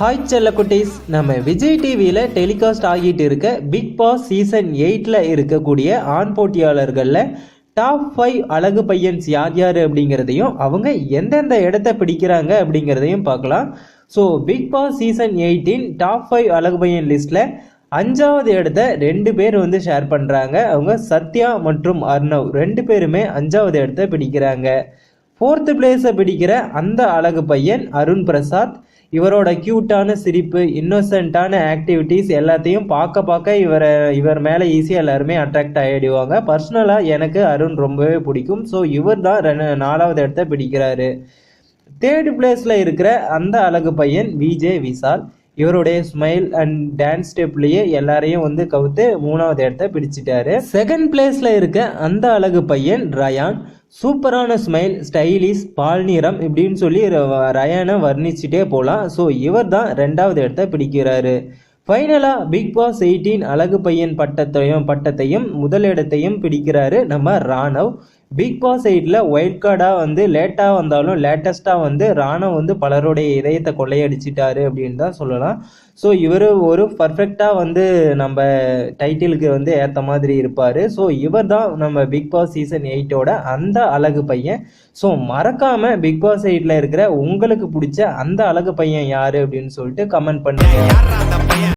Hi செல்லக்குட்டீஸ். நம்ம விஜய் டிவியில் telecast ஆகிட்டு இருக்க பிக் பாஸ் சீசன் எயிட்டில் இருக்கக்கூடிய ஆண் போட்டியாளர்களில் டாப் ஃபைவ் அழகு பையன்ஸ் யார் யார் அப்படிங்கிறதையும் அவங்க எந்தெந்த இடத்த பிடிக்கிறாங்க அப்படிங்கிறதையும் பார்க்கலாம். So big boss season eighteen top five அழகு பையன் லிஸ்ட்டில் அஞ்சாவது இடத்த ரெண்டு பேர் வந்து ஷேர் பண்ணுறாங்க அவங்க சத்யா மற்றும் அர்ணவ். ரெண்டு பேருமே அஞ்சாவது இடத்த பிடிக்கிறாங்க. ஃபோர்த்து பிளேஸை பிடிக்கிற அந்த அழகு பையன் அருண் பிரசாத். இவரோட க்யூட்டான சிரிப்பு இன்னோசென்ட்டான ஆக்டிவிட்டீஸ் எல்லாத்தையும் பார்க்க பார்க்க இவரை இவர் மேலே ஈஸியாக எல்லாருமே அட்ராக்ட் ஆகிடுவாங்க பர்சனலாக எனக்கு அருண் ரொம்பவே பிடிக்கும். ஸோ இவர் தான் ரெண்டு நாலாவது இடத்த பிடிக்கிறாரு. தேர்ட் பிளேஸில் இருக்கிற அந்த அழகு பையன் விஜே விசால். இவருடைய ஸ்மைல் அண்ட் டான்ஸ் ஸ்டெப்லேயே எல்லாரையும் வந்து கவுத்து மூணாவது இடத்த பிடிச்சிட்டாரு. செகண்ட் பிளேஸில் இருக்க அந்த அழகு பையன் ரயான். சூப்பரான ஸ்மைல் ஸ்டைலிஷ் பால் நிறம் இப்படின்னு சொல்லி ரயானை வர்ணிச்சுட்டே போகலாம் ஸோ இவர் தான் ரெண்டாவது இடத்த பிடிக்கிறாரு. ஃபைனலாக பிக் பாஸ் எயிட்டீன் அழகு பையன் பட்டத்தையும் பட்டத்தையும் முதலிடத்தையும் பிடிக்கிறாரு நம்ம ராணவ். பிக் பாஸ் எயிட்டில் ஒயிட் கார்டாக வந்து லேட்டாக வந்தாலும் லேட்டஸ்ட்டாக வந்து ராணா வந்து பலருடைய இதயத்தை கொள்ளையடிச்சிட்டாரு அப்படின்னு தான் சொல்லலாம். ஸோ இவர் ஒரு பர்ஃபெக்டாக வந்து நம்ம டைட்டிலுக்கு வந்து ஏற்ற மாதிரி இருப்பார். ஸோ இவர் தான் நம்ம பிக் பாஸ் சீசன் எயிட்டோட அந்த அழகு பையன். ஸோ மறக்காமல் பிக் பாஸ் எயிட்டில் இருக்கிற உங்களுக்கு பிடிச்ச அந்த அழகு பையன் யார் அப்படின்னு சொல்லிட்டு கமெண்ட் பண்ணுங்க.